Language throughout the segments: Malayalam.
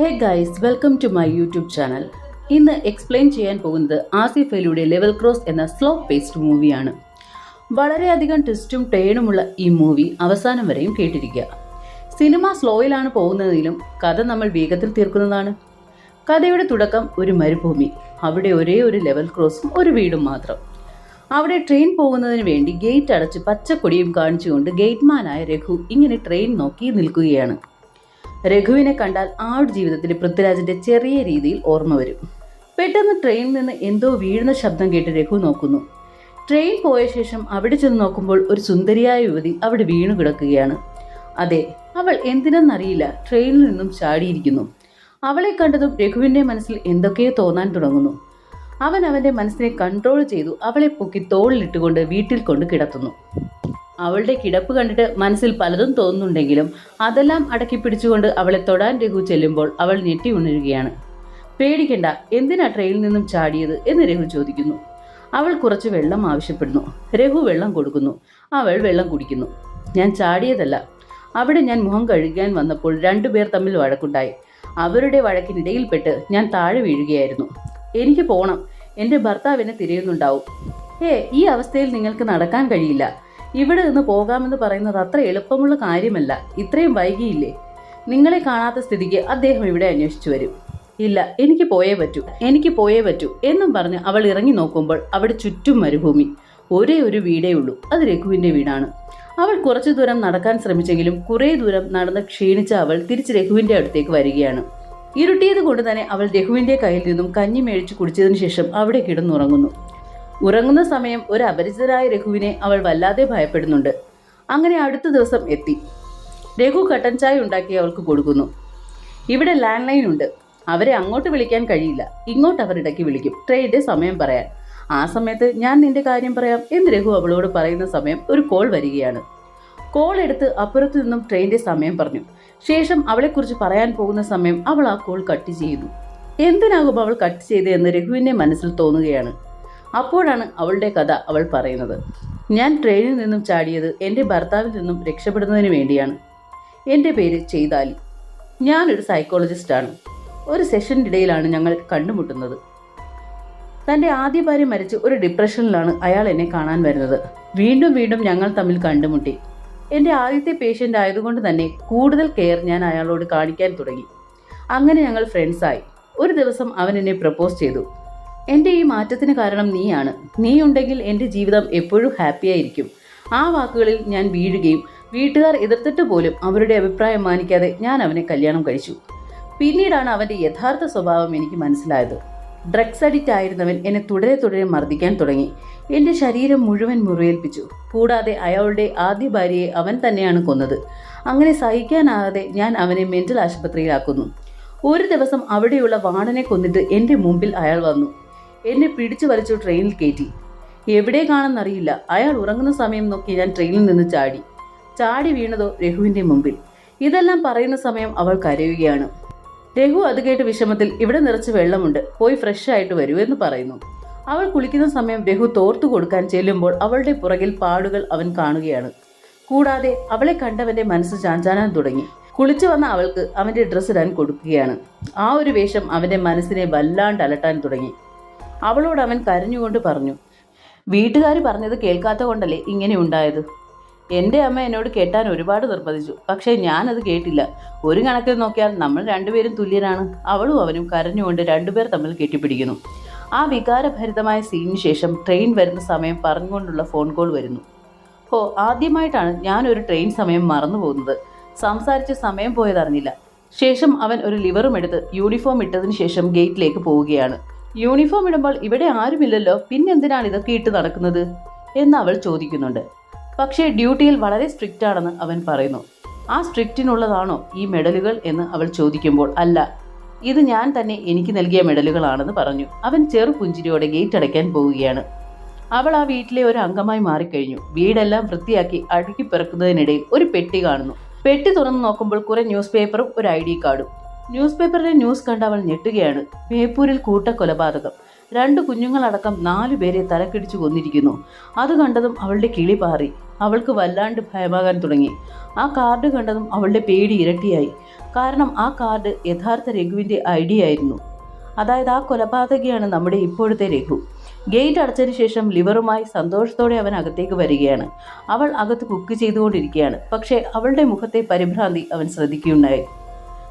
Hey guys welcome to my YouTube channel ഇന്ന് എക്സ്പ്ലെയിൻ ചെയ്യാൻ പോകുന്നത് ആസിഫ് അലിയുടെ ലെവൽ ക്രോസ് എന്ന സ്ലോ പേസ്ഡ് മൂവിയാണ് വളരെയധികം ട്വിസ്റ്റും ടേണുമുള്ള ഈ മൂവി അവസാനം വരെയും കേട്ടിരിക്കുക. സിനിമ സ്ലോയിലാണ് പോകുന്നതിലും കഥ നമ്മൾ വേഗത്തിൽ തീർക്കുന്നതാണ്. കഥയുടെ തുടക്കം ഒരു മരുഭൂമി അവിടെ ഒരേ ഒരു ലെവൽ ക്രോസും ഒരു വീടും മാത്രം. അവിടെ ട്രെയിൻ പോകുന്നതിന് വേണ്ടി ഗേറ്റ് അടച്ച് പച്ചക്കൊടിയും കാണിച്ചുകൊണ്ട് ഗേറ്റ്മാനായ രഘു ഇങ്ങനെ ട്രെയിൻ നോക്കി നിൽക്കുകയാണ്. രഘുവിനെ കണ്ടാൽ ആട് ജീവിതത്തിൽ പൃഥ്വിരാജിന്റെ ചെറിയ രീതിയിൽ ഓർമ്മ വരും. പെട്ടെന്ന് ട്രെയിനിൽ നിന്ന് എന്തോ വീഴുന്ന ശബ്ദം കേട്ട് രഘു നോക്കുന്നു. ട്രെയിൻ പോയ ശേഷം അവിടെ ചെന്ന് നോക്കുമ്പോൾ ഒരു സുന്ദരിയായ യുവതി അവിടെ വീണു കിടക്കുകയാണ്. അതെ അവൾ എന്തിനെന്നറിയില്ല ട്രെയിനിൽ നിന്നും ചാടിയിരിക്കുന്നു. അവളെ കണ്ടതും രഘുവിന്റെ മനസ്സിൽ എന്തൊക്കെയോ തോന്നാൻ തുടങ്ങുന്നു. അവൻ അവന്റെ മനസ്സിനെ കൺട്രോൾ ചെയ്തു അവളെ പൊക്കി തോളിലിട്ടുകൊണ്ട് വീട്ടിൽ കൊണ്ട് കിടത്തുന്നു. അവളുടെ കിടപ്പ് കണ്ടിട്ട് മനസ്സിൽ പലതും തോന്നുന്നുണ്ടെങ്കിലും അതെല്ലാം അടക്കി പിടിച്ചുകൊണ്ട് അവളെ തൊടാൻ രഘു ചെല്ലുമ്പോൾ അവൾ ഞെട്ടി ഉണരുകയാണ്. പേടിക്കണ്ട എന്തിനാ ട്രെയിനിൽ നിന്നും ചാടിയത് എന്ന് രഘു ചോദിക്കുന്നു. അവൾ കുറച്ച് വെള്ളം ആവശ്യപ്പെടുന്നു. രഘു വെള്ളം കൊടുക്കുന്നു. അവൾ വെള്ളം കുടിക്കുന്നു. ഞാൻ ചാടിയതല്ല. അവിടെ ഞാൻ മുഖം കഴുകാൻ വന്നപ്പോൾ രണ്ടുപേർ തമ്മിൽ വഴക്കുണ്ടായി. അവരുടെ വഴക്കിനിടയിൽപ്പെട്ട് ഞാൻ താഴെ വീഴുകയായിരുന്നു. എനിക്ക് പോകണം എന്റെ ഭർത്താവിനെ തിരയുന്നുണ്ടാവും. ഏ ഈ അവസ്ഥയിൽ നിങ്ങൾക്ക് നടക്കാൻ കഴിയില്ല. ഇവിടെ നിന്ന് പോകാമെന്ന് പറയുന്നത് അത്ര എളുപ്പമുള്ള കാര്യമല്ല. ഇത്രയും വൈകിയില്ലേ? നിങ്ങളെ കാണാത്ത സ്ഥിതിക്ക് അദ്ദേഹം ഇവിടെ അന്വേഷിച്ചു വരും. ഇല്ല എനിക്ക് പോയേ പറ്റൂ എനിക്ക് പോയേ പറ്റൂ എന്നും പറഞ്ഞ് അവൾ ഇറങ്ങി നോക്കുമ്പോൾ അവിടെ ചുറ്റും മരുഭൂമി. ഒരേ ഒരു വീടേ ഉള്ളൂ. അത് രഘുവിന്റെ വീടാണ്. അവൾ കുറച്ചു ദൂരം നടക്കാൻ ശ്രമിച്ചെങ്കിലും കുറേ ദൂരം നടന്ന് ക്ഷീണിച്ച അവൾ തിരിച്ച് രഘുവിന്റെ അടുത്തേക്ക് വരികയാണ്. ഇരുട്ടിയത് കൊണ്ട് തന്നെ അവൾ രഘുവിന്റെ കയ്യിൽ നിന്നും കഞ്ഞി മേടിച്ച് കുടിച്ചതിന് ശേഷം അവിടെ കിടന്നുറങ്ങുന്നു. ഉറങ്ങുന്ന സമയം ഒരു അപരിചിതരായ രഘുവിനെ അവൾ വല്ലാതെ ഭയപ്പെടുന്നുണ്ട്. അങ്ങനെ അടുത്ത ദിവസം എത്തി. രഘു കട്ടൻ ചായ ഉണ്ടാക്കി അവൾക്ക് കൊടുക്കുന്നു. ഇവിടെ ലാൻഡ് ലൈൻ ഉണ്ട്. അവരെ അങ്ങോട്ട് വിളിക്കാൻ കഴിയില്ല. ഇങ്ങോട്ട് അവർ ഇടയ്ക്ക് വിളിക്കും. ട്രെയിന്റെ സമയം പറയാൻ. ആ സമയത്ത് ഞാൻ നിന്റെ കാര്യം പറയാം എന്ന് രഘു അവളോട് പറയുന്ന സമയം ഒരു കോൾ വരികയാണ്. കോൾ എടുത്ത് അപ്പുറത്തു നിന്നും ട്രെയിന്റെ സമയം പറഞ്ഞു. ശേഷം അവളെക്കുറിച്ച് പറയാൻ പോകുന്ന സമയം അവൾ ആ കോൾ കട്ട് ചെയ്യുന്നു. എന്തിനാകും അവൾ കട്ട് ചെയ്തതെന്ന് രഘുവിന്റെ മനസ്സിൽ തോന്നുകയാണ്. അപ്പോഴാണ് അവളുടെ കഥ അവൾ പറയുന്നത്. ഞാൻ ട്രെയിനിൽ നിന്നും ചാടിയത് എന്റെ ഭർത്താവിൽ നിന്നും രക്ഷപ്പെടുന്നതിന് വേണ്ടിയാണ്. എന്റെ പേര് ചെയ്താലി. ഞാനൊരു സൈക്കോളജിസ്റ്റാണ് ഒരു സെഷന്റെ ഇടയിലാണ് ഞങ്ങൾ കണ്ടുമുട്ടുന്നത്. തന്റെ ആദ്യ ഭാര്യ മരിച്ച് ഒരു ഡിപ്രഷനിലാണ് അയാൾ എന്നെ കാണാൻ വരുന്നത്. വീണ്ടും വീണ്ടും ഞങ്ങൾ തമ്മിൽ കണ്ടുമുട്ടി. എന്റെ ആദ്യത്തെ പേഷ്യന്റ് ആയതുകൊണ്ട് തന്നെ കൂടുതൽ കെയർ ഞാൻ അയാളോട് കാണിക്കാൻ തുടങ്ങി. അങ്ങനെ ഞങ്ങൾ ഫ്രണ്ട്സായി ഒരു ദിവസം അവൻ എന്നെ പ്രപ്പോസ് ചെയ്തു. എന്റെ ഈ മാറ്റത്തിന് കാരണം നീയാണ്. നീ ഉണ്ടെങ്കിൽ എന്റെ ജീവിതം എപ്പോഴും ഹാപ്പിയായിരിക്കും ആ വാക്കുകളിൽ ഞാൻ വീഴുകയും വീട്ടുകാർ എതിർത്തിട്ട് പോലും അവരുടെ അഭിപ്രായം മാനിക്കാതെ ഞാൻ അവനെ കല്യാണം കഴിച്ചു. പിന്നീടാണ് അവന്റെ യഥാർത്ഥ സ്വഭാവം എനിക്ക് മനസ്സിലായത്. ഡ്രഗ്സ് അഡിക്റ്റ് ആയിരുന്നവൻ എന്നെ തുടരെ തുടരെ മർദ്ദിക്കാൻ തുടങ്ങി. എന്റെ ശരീരം മുഴുവൻ മുറിവേൽപ്പിച്ചു. കൂടാതെ അയാളുടെ ആദ്യ ഭാര്യയെ അവൻ തന്നെയാണ് കൊന്നത്. അങ്ങനെ സഹിക്കാനാകാതെ ഞാൻ അവനെ മെന്റൽ ആശുപത്രിയിലാക്കുന്നു. ഒരു ദിവസം അവിടെയുള്ള വാണനെ കൊന്നിട്ട് എന്റെ മുമ്പിൽ അയാൾ വന്നു. എന്നെ പിടിച്ചു വലിച്ചു ട്രെയിനിൽ കയറ്റി എവിടെ കാണുന്നറിയില്ല. അയാൾ ഉറങ്ങുന്ന സമയം നോക്കി ഞാൻ ട്രെയിനിൽ നിന്ന് ചാടി. ചാടി വീണതോ രഘുവിന്റെ മുമ്പിൽ. ഇതെല്ലാം പറയുന്ന സമയം അവൾ കരയുകയാണ്. രഘു അത് കേട്ട് വിഷമത്തിൽ ഇവിടെ നിറച്ച് വെള്ളമുണ്ട്. പോയി ഫ്രഷ് ആയിട്ട് വരൂ എന്ന് പറയുന്നു. അവൾ കുളിക്കുന്ന സമയം രഘു തോർത്തു കൊടുക്കാൻ ചെല്ലുമ്പോൾ അവളുടെ പുറകിൽ പാടുകൾ അവൻ കാണുകയാണ്. കൂടാതെ അവളെ കണ്ടവന്റെ മനസ്സ് ചാഞ്ചാനാൻ തുടങ്ങി. കുളിച്ചു വന്ന അവൾക്ക് അവന്റെ ഡ്രസ്സ് ഇടാൻ കൊടുക്കുകയാണ്. ആ ഒരു വേഷം അവന്റെ മനസ്സിനെ വല്ലാണ്ട് അലട്ടാൻ തുടങ്ങി. അവളോട് അവൻ കരഞ്ഞുകൊണ്ട് പറഞ്ഞു വീട്ടുകാർ പറഞ്ഞത് കേൾക്കാത്ത കൊണ്ടല്ലേ ഇങ്ങനെ ഉണ്ടായത്? എന്റെ അമ്മ എന്നോട് കേട്ടാൻ ഒരുപാട് നിർബന്ധിച്ചു. പക്ഷേ ഞാനത് കേട്ടില്ല. ഒരു കണക്കിൽ നോക്കിയാൽ നമ്മൾ രണ്ടുപേരും തുല്യരാണ്. അവളും അവനും കരഞ്ഞുകൊണ്ട് രണ്ടുപേർ തമ്മിൽ കെട്ടിപ്പിടിക്കുന്നു. ആ വികാരഭരിതമായ സീനിന് ശേഷം ട്രെയിൻ വരുന്ന സമയം പറഞ്ഞുകൊണ്ടുള്ള ഫോൺ കോൾ വരുന്നു. ഓ ആദ്യമായിട്ടാണ് ഞാനൊരു ട്രെയിൻ സമയം മറന്നു പോകുന്നത് സംസാരിച്ച് സമയം പോയതറിഞ്ഞില്ല. ശേഷം അവൻ ഒരു ലിവറും എടുത്ത് യൂണിഫോം ഇട്ടതിന് ശേഷം ഗേറ്റിലേക്ക് പോവുകയാണ്. യൂണിഫോം ഇടുമ്പോൾ ഇവിടെ ആരുമില്ലല്ലോ പിന്നെന്തിനാണ് ഇതൊക്കെ ഇട്ട് നടക്കുന്നത്? എന്ന് അവൾ ചോദിക്കുന്നുണ്ട്. പക്ഷേ ഡ്യൂട്ടിയിൽ വളരെ സ്ട്രിക്റ്റ് ആണെന്ന് അവൻ പറയുന്നു. ആ സ്ട്രിക്റ്റിനുള്ളതാണോ ഈ മെഡലുകൾ എന്ന് അവൾ ചോദിക്കുമ്പോൾ അല്ല ഇത് ഞാൻ തന്നെ എനിക്ക് നൽകിയ മെഡലുകളാണെന്ന് പറഞ്ഞു. അവൻ ചെറു പുഞ്ചിരിയോടെ ഗേറ്റ് അടയ്ക്കാൻ പോവുകയാണ്. അവൾ ആ വീട്ടിലെ ഒരു അംഗമായി മാറിക്കഴിഞ്ഞു. വീടെല്ലാം വൃത്തിയാക്കി അടുക്കി പിറക്കുന്നതിനിടയിൽ ഒരു പെട്ടി കാണുന്നു. പെട്ടി തുറന്നു നോക്കുമ്പോൾ കുറെ ന്യൂസ് പേപ്പറും ഒരു ഐ ഡി കാർഡും. ന്യൂസ് പേപ്പറിലെ ന്യൂസ് കണ്ട് അവൾ ഞെട്ടുകയാണ്. ബേപ്പൂരിൽ കൂട്ടക്കൊലപാതകം. രണ്ട് കുഞ്ഞുങ്ങളടക്കം നാലു പേരെ തലക്കിടിച്ചു കൊന്നിരിക്കുന്നു. അത് കണ്ടതും അവളുടെ കിളി പാറി. അവൾക്ക് വല്ലാണ്ട് ഭയമാകാൻ തുടങ്ങി. ആ കാർഡ് കണ്ടതും അവളുടെ പേടി ഇരട്ടിയായി. കാരണം ആ കാർഡ് യഥാർത്ഥ രഘുവിന്റെ ഐഡിയ ആയിരുന്നു. അതായത് ആ കൊലപാതകയാണ് നമ്മുടെ ഇപ്പോഴത്തെ രഘു. ഗേറ്റ് അടച്ചതിന് ശേഷം ലിവറുമായി സന്തോഷത്തോടെ അവൻ അകത്തേക്ക് വരികയാണ്. അവൾ അകത്ത് കുക്ക് ചെയ്തുകൊണ്ടിരിക്കുകയാണ്. പക്ഷേ അവളുടെ മുഖത്തെ പരിഭ്രാന്തി അവൻ ശ്രദ്ധിക്കുകയുണ്ടായി.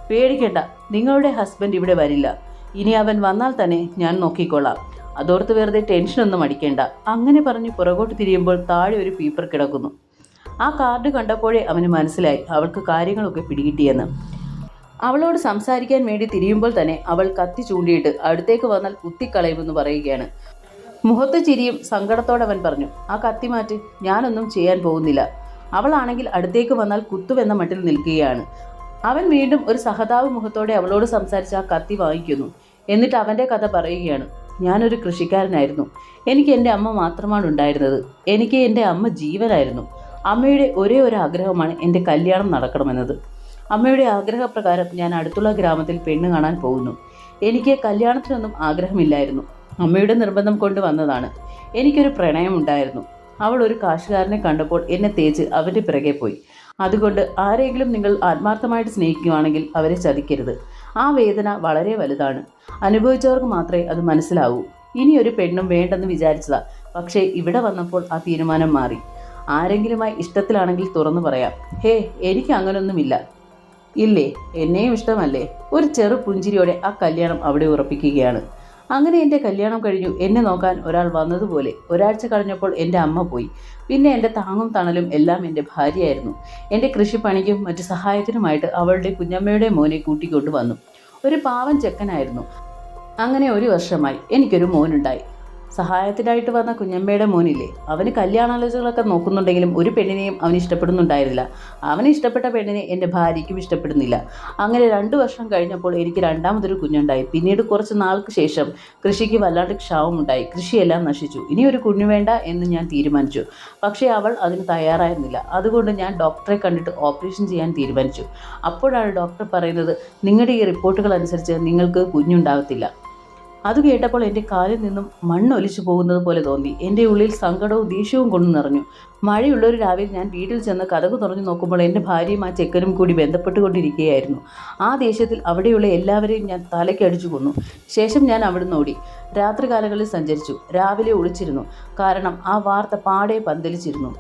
പേടിക്കേണ്ട. നിങ്ങളുടെ ഹസ്ബൻഡ് ഇവിടെ വരില്ല. ഇനി അവൻ വന്നാൽ തന്നെ ഞാൻ നോക്കിക്കൊള്ളാം. അതോർത്ത് വെറുതെ ടെൻഷനൊന്നും അടിക്കേണ്ട. അങ്ങനെ പറഞ്ഞ് പുറകോട്ട് തിരിയുമ്പോൾ താഴെ ഒരു പേപ്പർ കിടക്കുന്നു. ആ കാർഡ് കണ്ടപ്പോഴേ അവന് മനസ്സിലായി അവൾക്ക് കാര്യങ്ങളൊക്കെ പിടികിട്ടിയെന്ന്. അവളോട് സംസാരിക്കാൻ വേണ്ടി തിരിയുമ്പോൾ തന്നെ അവൾ കത്തി ചൂണ്ടിയിട്ട് അടുത്തേക്ക് വന്നാൽ കുത്തിക്കളയുമെന്ന് പറയുകയാണ്. മുഖത്ത് ചിരിയും സങ്കടത്തോടെ അവൻ പറഞ്ഞു ആ കത്തി മാറ്റി ഞാനൊന്നും ചെയ്യാൻ പോകുന്നില്ല. അവളാണെങ്കിൽ അടുത്തേക്ക് വന്നാൽ കുത്തുവെന്ന മട്ടിൽ നിൽക്കുകയാണ്. അവൻ വീണ്ടും ഒരു സഹതാവ് മുഖത്തോടെ അവളോട് സംസാരിച്ച് ആ കത്തി വാങ്ങിക്കുന്നു. എന്നിട്ട് അവന്റെ കഥ പറയുകയാണ്. ഞാനൊരു കൃഷിക്കാരനായിരുന്നു. എനിക്ക് എന്റെ അമ്മ മാത്രമാണ് ഉണ്ടായിരുന്നത്. എനിക്ക് എന്റെ അമ്മ ജീവനായിരുന്നു. അമ്മയുടെ ഒരേ ഒരു ആഗ്രഹമാണ് എന്റെ കല്യാണം നടക്കണമെന്നത്. അമ്മയുടെ ആഗ്രഹപ്രകാരം ഞാൻ അടുത്തുള്ള ഗ്രാമത്തിൽ പെണ്ണ് കാണാൻ പോകുന്നു. എനിക്ക് കല്യാണത്തിനൊന്നും ആഗ്രഹമില്ലായിരുന്നു. അമ്മയുടെ നിർബന്ധം കൊണ്ട് വന്നതാണ്. എനിക്കൊരു പ്രണയമുണ്ടായിരുന്നു അവൾ ഒരു കാശുകാരനെ കണ്ടപ്പോൾ എന്നെ തേച്ച് അവന്റെ പിറകെ പോയി. അതുകൊണ്ട് ആരെങ്കിലും നിങ്ങൾ ആത്മാർത്ഥമായിട്ട് സ്നേഹിക്കുകയാണെങ്കിൽ അവരെ ചതിക്കരുത്. ആ വേദന വളരെ വലുതാണ്. അനുഭവിച്ചവർക്ക് മാത്രമേ അത് മനസ്സിലാവൂ. ഇനി ഒരു പെണ്ണും വേണ്ടെന്ന് വിചാരിച്ചതാ. പക്ഷേ ഇവിടെ വന്നപ്പോൾ ആ തീരുമാനം മാറി. ആരെങ്കിലുമായി ഇഷ്ടത്തിലാണെങ്കിൽ തുറന്നു പറയാം. ഹേ എനിക്ക് അങ്ങനൊന്നുമില്ല. ഇല്ലേ എന്നെയും ഇഷ്ടമല്ലേ? ഒരു ചെറു പുഞ്ചിരിയോടെ ആ കല്യാണം അവിടെ ഉറപ്പിക്കുകയാണ്. അങ്ങനെ എന്റെ കല്യാണം കഴിഞ്ഞു. എന്നെ നോക്കാൻ ഒരാൾ വന്നതുപോലെ. ഒരാഴ്ച കഴിഞ്ഞപ്പോൾ എന്റെ അമ്മ പോയി. പിന്നെ എന്റെ താങ്ങും തണലും എല്ലാം എന്റെ ഭാര്യയായിരുന്നു. എന്റെ കൃഷിപ്പണിക്കും മറ്റു സഹായത്തിനുമായിട്ട് അവളുടെ കുഞ്ഞമ്മയുടെ മോനെ കൂട്ടിക്കൊണ്ട് വന്നു. ഒരു പാവൻ ചെക്കനായിരുന്നു. അങ്ങനെ ഒരു വർഷമായി എനിക്കൊരു മോനുണ്ടായി. സഹായത്തിനായിട്ട് വന്ന കുഞ്ഞമ്മയുടെ മോനില്ലേ അവന് കല്യാണാലോചനകളൊക്കെ നോക്കുന്നുണ്ടെങ്കിലും ഒരു പെണ്ണിനെയും അവന് ഇഷ്ടപ്പെടുന്നുണ്ടായിരുന്നില്ല. അവന് ഇഷ്ടപ്പെട്ട പെണ്ണിനെ എന്റെ ഭാര്യയ്ക്കും ഇഷ്ടപ്പെടുന്നില്ല. അങ്ങനെ രണ്ട് വർഷം കഴിഞ്ഞപ്പോൾ എനിക്ക് രണ്ടാമതൊരു കുഞ്ഞുണ്ടായി. പിന്നീട് കുറച്ച് നാൾക്ക് ശേഷം കൃഷിക്ക് വല്ലാണ്ട് ക്ഷാമമുണ്ടായി. കൃഷിയെല്ലാം നശിച്ചു. ഇനി ഒരു കുഞ്ഞു വേണ്ട എന്ന് ഞാൻ തീരുമാനിച്ചു. പക്ഷേ അവൾ അതിന് തയ്യാറായിരുന്നില്ല. അതുകൊണ്ട് ഞാൻ ഡോക്ടറെ കണ്ടിട്ട് ഓപ്പറേഷൻ ചെയ്യാൻ തീരുമാനിച്ചു. അപ്പോഴാണ് ഡോക്ടർ പറയുന്നത് നിങ്ങളുടെ ഈ റിപ്പോർട്ടുകൾ അനുസരിച്ച് നിങ്ങൾക്ക് കുഞ്ഞുണ്ടാകത്തില്ല. അത് കേട്ടപ്പോൾ എന്റെ കാലിൽ നിന്നും മണ്ണൊലിച്ചു പോകുന്നത് പോലെ തോന്നി. എന്റെ ഉള്ളിൽ സങ്കടവും ദേഷ്യവും കൊണ്ടു നിറഞ്ഞു. മഴയുള്ളൊരു രാവിലെ ഞാൻ വീട്ടിൽ ചെന്ന് കഥകു തുറന്നു നോക്കുമ്പോൾ എന്റെ ഭാര്യയും ആ ചെക്കനും കൂടി ബന്ധപ്പെട്ടുകൊണ്ടിരിക്കുകയായിരുന്നു. ആ ദേഷ്യത്തിൽ അവിടെയുള്ള എല്ലാവരെയും ഞാൻ തലയ്ക്കടിച്ചു കൊന്നു. ശേഷം ഞാൻ അവിടുന്ന് ഓടി. രാത്രികാലങ്ങളിൽ സഞ്ചരിച്ചു. രാവിലെ ഒളിച്ചിരുന്നു. കാരണം ആ വാർത്ത പാടെ പന്തലിച്ചിരുന്നു.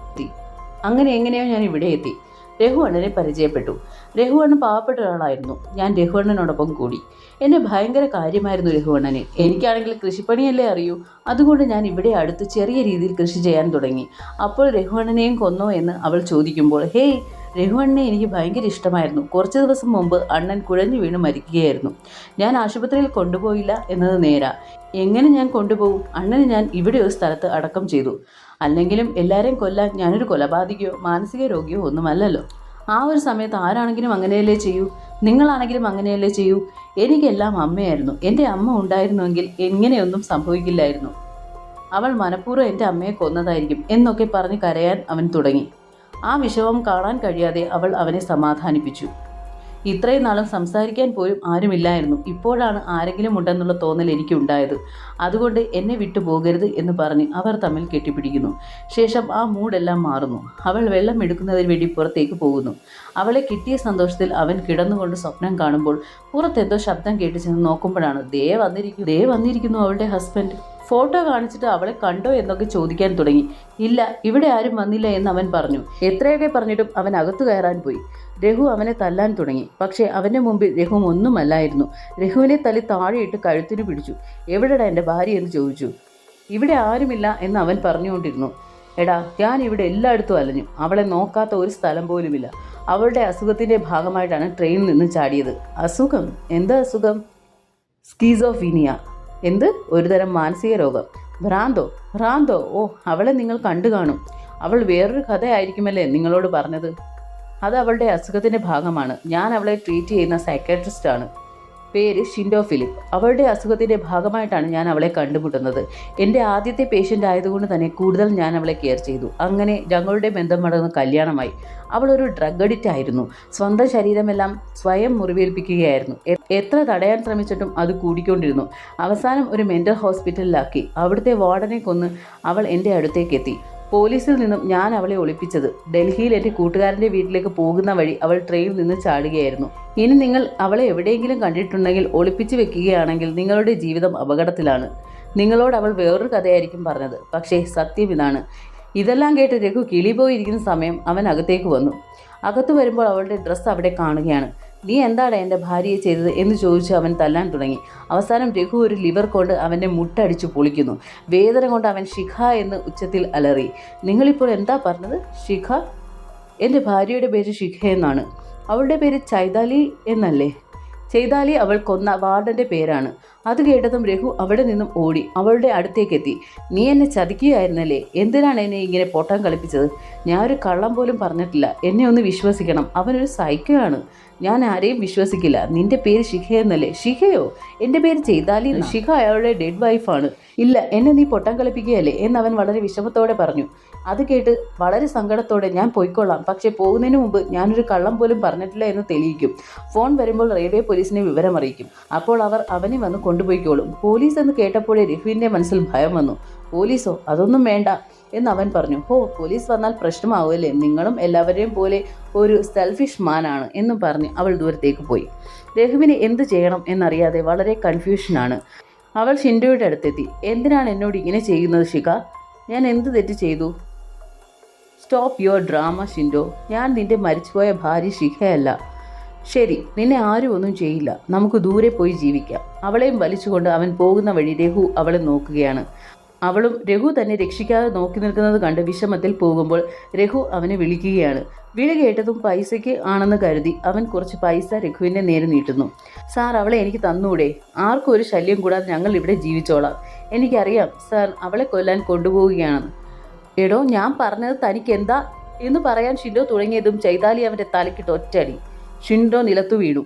അങ്ങനെ എങ്ങനെയോ ഞാൻ ഇവിടെ എത്തി. രഘുവണ്ണനെ പരിചയപ്പെട്ടു. രഘുവണ്ണൻ പാവപ്പെട്ട ഒരാളായിരുന്നു. ഞാൻ രഘുവണ്ണനോടൊപ്പം കൂടി. എന്നെ ഭയങ്കര കാര്യമായിരുന്നു രഘുവണ്ണന് എനിക്കാണെങ്കിൽ കൃഷിപ്പണിയല്ലേ അറിയൂ. അതുകൊണ്ട് ഞാൻ ഇവിടെ അടുത്ത് ചെറിയ രീതിയിൽ കൃഷി ചെയ്യാൻ തുടങ്ങി. അപ്പോൾ രഘുവണ്ണനെയും കൊന്നോ എന്ന് അവൾ ചോദിക്കുമ്പോൾ ഹേയ് രഘുവണ്ണനെ എനിക്ക് ഭയങ്കര ഇഷ്ടമായിരുന്നു. കുറച്ച് ദിവസം മുമ്പ് അണ്ണൻ കുഴഞ്ഞു വീണ് മരിക്കുകയായിരുന്നു. ഞാൻ ആശുപത്രിയിൽ കൊണ്ടുപോയില്ല എന്നത് നേരാ. എങ്ങനെ ഞാൻ കൊണ്ടുപോകും? അണ്ണന് ഞാൻ ഇവിടെ ഒരു സ്ഥലത്ത് അടക്കം ചെയ്തു. അല്ലെങ്കിലും എല്ലാവരെയും കൊല്ലാൻ ഞാനൊരു കൊലപാതകയോ മാനസിക രോഗിയോ ഒന്നുമല്ലല്ലോ. ആ ഒരു സമയത്ത് ആരാണെങ്കിലും അങ്ങനെയല്ലേ ചെയ്യൂ? നിങ്ങളാണെങ്കിലും അങ്ങനെയല്ലേ ചെയ്യൂ? എനിക്കെല്ലാം അമ്മയായിരുന്നു. എന്റെ അമ്മ ഉണ്ടായിരുന്നുവെങ്കിൽ എങ്ങനെയൊന്നും സംഭവിക്കില്ലായിരുന്നു. അവൾ മനഃപൂർവം എന്റെ അമ്മയെ കൊന്നതായിരിക്കും എന്നൊക്കെ പറഞ്ഞ് കരയാൻ അവൻ തുടങ്ങി. ആ വിഷമം കാണാൻ കഴിയാതെ അവൾ അവനെ സമാധാനിപ്പിച്ചു. ഇത്രയും നാളും സംസാരിക്കാൻ പോലും ആരുമില്ലായിരുന്നു. ഇപ്പോഴാണ് ആരെങ്കിലും ഉണ്ടെന്നുള്ള തോന്നൽ എനിക്കുണ്ടായത്. അതുകൊണ്ട് എന്നെ വിട്ടു പോകരുത് എന്ന് പറഞ്ഞ് അവർ തമ്മിൽ കെട്ടിപ്പിടിക്കുന്നു. ശേഷം ആ മൂടെല്ലാം മാറുന്നു. അവൾ വെള്ളം എടുക്കുന്നതിന് വേണ്ടി പുറത്തേക്ക് പോകുന്നു. അവളെ കിട്ടിയ സന്തോഷത്തിൽ അവൻ കിടന്നുകൊണ്ട് സ്വപ്നം കാണുമ്പോൾ പുറത്തെന്തോ ശബ്ദം കേട്ട് ചെന്ന് നോക്കുമ്പോഴാണ് ദേ വന്നിരിക്കുന്നു ദേ വന്നിരിക്കുന്നു അവളുടെ ഹസ്ബൻഡ് ഫോട്ടോ കാണിച്ചിട്ട് അവളെ കണ്ടോ എന്നൊക്കെ ചോദിക്കാൻ തുടങ്ങി. ഇല്ല ഇവിടെ ആരും വന്നില്ല എന്ന് അവൻ പറഞ്ഞു. എത്രയൊക്കെ പറഞ്ഞിട്ടും അവൻ അകത്തു കയറാൻ പോയി. രഘു അവനെ തല്ലാൻ തുടങ്ങി. പക്ഷേ അവന്റെ മുമ്പിൽ രഘു ഒന്നുമല്ലായിരുന്നു. രഘുവിനെ തല്ലി താഴെയിട്ട് കഴുത്തിന് പിടിച്ചു. എവിടെടാ എന്റെ ഭാര്യ? എന്ന് ചോദിച്ചു. ഇവിടെ ആരുമില്ല എന്ന് അവൻ പറഞ്ഞുകൊണ്ടിരുന്നു. എടാ ഞാൻ ഇവിടെ എല്ലായിടത്തും അലഞ്ഞു. അവളെ നോക്കാത്ത ഒരു സ്ഥലം പോലുമില്ല. അവളുടെ അസുഖത്തിന്റെ ഭാഗമായിട്ടാണ് ട്രെയിനിൽ നിന്ന് ചാടിയത്. അസുഖം? എന്താ അസുഖം? സ്കീസോഫീനിയ. എന്ത്? ഒരുതരം മാനസിക രോഗം. ഭ്രാന്തോ? ഭ്രാന്തോ? ഓ അവളെ നിങ്ങൾ കണ്ടു കാണും. അവൾ വേറൊരു കഥയായിരിക്കുമല്ലേ നിങ്ങളോട് പറഞ്ഞത്? അത് അവളുടെ അസുഖത്തിന്റെ ഭാഗമാണ്. ഞാൻ അവളെ ട്രീറ്റ് ചെയ്യുന്ന സൈക്കാട്രിസ്റ്റാണ് പേര് ഷിൻഡോ ഫിലിപ്പ്. അവളുടെ അസുഖത്തിന്റെ ഭാഗമായിട്ടാണ് ഞാൻ അവളെ കണ്ടുമുട്ടുന്നത്. എന്റെ ആദ്യത്തെ പേഷ്യന്റ് ആയതുകൊണ്ട് തന്നെ കൂടുതൽ ഞാൻ അവളെ കെയർ ചെയ്തു. അങ്ങനെ ഞങ്ങളുടെ ബന്ധം നടന്ന് കല്യാണമായി. അവളൊരു ഡ്രഗ് അഡിക്റ്റ് ആയിരുന്നു. സ്വന്തം ശരീരമെല്ലാം സ്വയം മുറിവേൽപ്പിക്കുകയായിരുന്നു. എത്ര തടയാൻ ശ്രമിച്ചിട്ടും അത് കൂടിക്കൊണ്ടിരുന്നു. അവസാനം ഒരു മെന്റൽ ഹോസ്പിറ്റലിലാക്കി അവിടുത്തെ വാർഡനെ കൊന്ന് അവൾ എന്റെ അടുത്തേക്ക് എത്തി പോലീസിൽ നിന്നും ഞാൻ അവളെ ഒളിപ്പിച്ചത്. ഡൽഹിയിൽ എന്റെ കൂട്ടുകാരന്റെ വീട്ടിലേക്ക് പോകുന്ന വഴി അവൾ ട്രെയിനിൽ നിന്ന് ചാടുകയായിരുന്നു. ഇനി നിങ്ങൾ അവളെ എവിടെയെങ്കിലും കണ്ടിട്ടുണ്ടെങ്കിൽ ഒളിപ്പിച്ചു വെക്കുകയാണെങ്കിൽ നിങ്ങളുടെ ജീവിതം അപകടത്തിലാണ്. നിങ്ങളോട് അവൾ വേറൊരു കഥയായിരിക്കും പറഞ്ഞത്. പക്ഷേ സത്യം ഇതാണ്. ഇതെല്ലാം കേട്ട് രഘു കിളി പോയിരിക്കുന്ന സമയം അവൻ അകത്തേക്ക് വന്നു. അകത്തു വരുമ്പോൾ അവളുടെ ഡ്രസ്സ് അവിടെ കാണുകയാണ്. നീ എന്താണ് എന്റെ ഭാര്യയെ ചെയ്തത് എന്ന് ചോദിച്ച് അവൻ തല്ലാൻ തുടങ്ങി. അവസാനം രഘു ഒരു ലിവർ കൊണ്ട് അവന്റെ മുട്ടടിച്ചു പൊളിക്കുന്നു. വേദന കൊണ്ട് അവൻ ശിഖ എന്ന് ഉച്ചത്തിൽ അലറി. നിങ്ങളിപ്പോൾ എന്താ പറഞ്ഞത്? ശിഖ? എന്റെ ഭാര്യയുടെ പേര് ശിഖ എന്നാണ്. അവളുടെ പേര് ചൈതാലി എന്നല്ലേ? ചെയ്താലി അവൾ കൊന്ന വാർഡന്റെ പേരാണ്. അത് കേട്ടതും രഘു അവിടെ നിന്നും ഓടി അവളുടെ അടുത്തേക്കെത്തി നീ എന്നെ ചതിക്കുകയായിരുന്നല്ലേ? എന്തിനാണ് എന്നെ ഇങ്ങനെ പൊട്ടം കളിപ്പിച്ചത്? ഞാൻ ഒരു കള്ളം പോലും പറഞ്ഞിട്ടില്ല. എന്നെ ഒന്ന് വിശ്വസിക്കണം. അവനൊരു സൈക്കോ ആണ്. ഞാൻ ആരെയും വിശ്വസിക്കില്ല. നിന്റെ പേര് ശിഖ എന്നല്ലേ? ശിഖയോ? എന്റെ പേര് ചെയ്താലി. ശിഖ അയാളുടെ ഡെഡ് വൈഫാണ് ഇല്ല എന്നെ നീ പൊട്ടം കളിപ്പിക്കുകയല്ലേ? എന്നവൻ വളരെ വിഷമത്തോടെ പറഞ്ഞു. അത് കേട്ട് വളരെ സങ്കടത്തോടെ ഞാൻ പോയിക്കൊള്ളാം. പക്ഷേ പോകുന്നതിന് മുമ്പ് ഞാനൊരു കള്ളം പോലും പറഞ്ഞിട്ടില്ല എന്ന് തെളിയിക്കും. ഫോൺ വരുമ്പോൾ റെയിൽവേ പോലീസിനെ വിവരം അറിയിക്കും. അപ്പോൾ അവർ അവനെ വന്ന് കൊണ്ടുപോയിക്കോളും. പോലീസ് എന്ന് കേട്ടപ്പോഴേ രഘുവിന്റെ മനസ്സിൽ ഭയം വന്നു. പോലീസോ? അതൊന്നും വേണ്ട. എന്ന് അവൻ പറഞ്ഞു. ഹോ പോലീസ് വന്നാൽ പ്രശ്നമാവുമല്ലേ നിങ്ങളും എല്ലാവരെയും പോലെ ഒരു സെൽഫിഷ് മാനാണ് എന്നും പറഞ്ഞ് അവൾ ദൂരത്തേക്ക് പോയി. രഘുവിന് എന്ത് ചെയ്യണം എന്നറിയാതെ വളരെ കൺഫ്യൂഷനാണ് അവൾ ഷിൻഡോയുടെ അടുത്തെത്തി. എന്തിനാണ് എന്നോട് ഇങ്ങനെ ചെയ്യുന്നത് ശിഖ? ഞാൻ എന്ത് തെറ്റ് ചെയ്തു? Stop your drama Shindo. ഞാൻ നിന്റെ മരിച്ചുപോയ ഭാര്യ ശിഖയല്ല. ശരി നിന്നെ ആരും ഒന്നും ചെയ്യില്ല. നമുക്ക് ദൂരെ പോയി ജീവിക്കാം. അവളെയും വലിച്ചുകൊണ്ട് അവൻ പോകുന്ന വഴി രഘു അവളെ നോക്കുകയാണ്. അവളും രഘു തന്നെ രക്ഷിക്കാതെ നോക്കി നിൽക്കുന്നത് കണ്ട് വിഷമത്തിൽ പോകുമ്പോൾ രഘു അവനെ വിളിക്കുകയാണ്. വിളി കേട്ടതും പൈസയ്ക്ക് ആണെന്ന് കരുതി അവൻ കുറച്ച് പൈസ രഘുവിന്റെ നേരെ നീട്ടുന്നു. സാർ അവളെ എനിക്ക് തന്നൂടെ. ആർക്കും ഒരു ശല്യം കൂടാതെ ഞങ്ങൾ ഇവിടെ ജീവിച്ചോളാം. എനിക്കറിയാം സാർ അവളെ കൊല്ലാൻ കൊണ്ടുപോവുകയാണെന്ന് എടോ ഞാൻ പറഞ്ഞത് തനിക്ക് എന്താ എന്ന് പറയാൻ ഷിൻഡോ തുടങ്ങിയതും ചൈതാലി അവന്റെ തലക്കിട്ട് ഒറ്റടി ഷിൻഡോ നിലത്തു വീണു.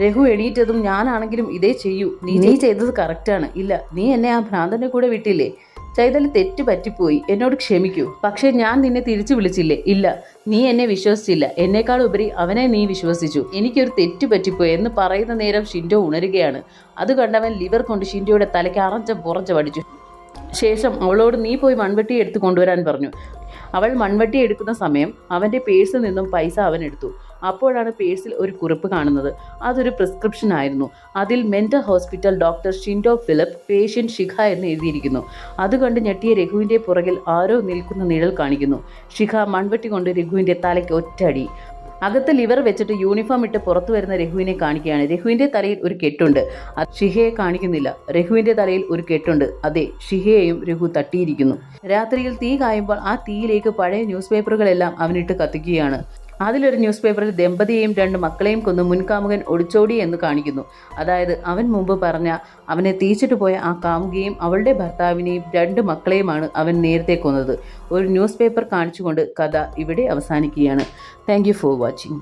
രഘു എണീറ്റതും ഞാനാണെങ്കിലും ഇതേ ചെയ്യൂ. നീ നീ ചെയ്തത് കറക്റ്റാണ് ഇല്ല നീ എന്നെ ആ ഭ്രാന്തന്റെ കൂടെ വിട്ടില്ലേ? ചൈതൽ തെറ്റ് പറ്റിപ്പോയി. എന്നോട് ക്ഷമിക്കൂ. പക്ഷേ ഞാൻ നിന്നെ തിരിച്ചു വിളിച്ചില്ലേ? ഇല്ല നീ എന്നെ വിശ്വസിച്ചില്ല. എന്നേക്കാൾ ഉപരി അവനെ നീ വിശ്വസിച്ചു. എനിക്കൊരു തെറ്റ് പറ്റിപ്പോയി എന്ന് പറയുന്ന നേരം ഷിൻഡോ ഉണരുകയാണ്. അത് കണ്ടവൻ ലിവർ കൊണ്ട് ഷിൻഡോയുടെ തലയ്ക്ക് അറച്ച പുറച്ച പഠിച്ചു ശേഷം അവളോട് നീ പോയി മൺവെട്ടി എടുത്ത് കൊണ്ടുവരാൻ പറഞ്ഞു. അവൾ മൺവെട്ടി എടുക്കുന്ന സമയം അവന്റെ പേഴ്സിൽ നിന്നും പൈസ അവൻ എടുത്തു. അപ്പോഴാണ് പേഴ്സിൽ ഒരു കുറിപ്പ് കാണുന്നത്. അതൊരു പ്രിസ്ക്രിപ്ഷൻ ആയിരുന്നു. അതിൽ mental hospital doctor Shindo Philip patient Shikha എന്ന് എഴുതിയിരിക്കുന്നു. അത് കണ്ട് ഞെട്ടിയ രഘുവിന്റെ പുറകിൽ ആരോ നിൽക്കുന്ന നിഴൽ കാണിക്കുന്നു. ഷിഖ മൺവെട്ടി കൊണ്ട് രഘുവിന്റെ തലയ്ക്ക് ഒറ്റടി അകത്ത് ലിവർ വെച്ചിട്ട് യൂണിഫോം ഇട്ട് പുറത്തു വരുന്ന രഘുവിനെ കാണിക്കുകയാണ്. രഘുവിന്റെ തലയിൽ ഒരു കെട്ടുണ്ട്. ഷിഹയെ കാണിക്കുന്നില്ല. രഘുവിന്റെ തലയിൽ ഒരു കെട്ടുണ്ട്. അതെ ഷിഹയെയും രഘു തട്ടിയിരിക്കുന്നു. രാത്രിയിൽ തീ കായുമ്പോൾ ആ തീയിലേക്ക് പഴയ ന്യൂസ് പേപ്പറുകളെല്ലാം അവനിട്ട് കത്തിക്കുകയാണ്. അതിലൊരു ന്യൂസ് പേപ്പറിൽ ദമ്പതിയെയും രണ്ട് മക്കളെയും കൊന്ന് മുൻകാമുകൻ ഒളിച്ചോടി എന്ന് കാണിക്കുന്നു. അതായത് അവൻ മുമ്പ് പറഞ്ഞ അവനെ തീച്ചിട്ട് പോയ ആ കാമുകയും അവളുടെ ഭർത്താവിനെയും രണ്ട് മക്കളെയുമാണ് അവൻ നേരത്തെ കൊന്നത്. ഒരു ന്യൂസ് പേപ്പർ കാണിച്ചുകൊണ്ട് കഥ ഇവിടെ അവസാനിക്കുകയാണ്. Thank for watching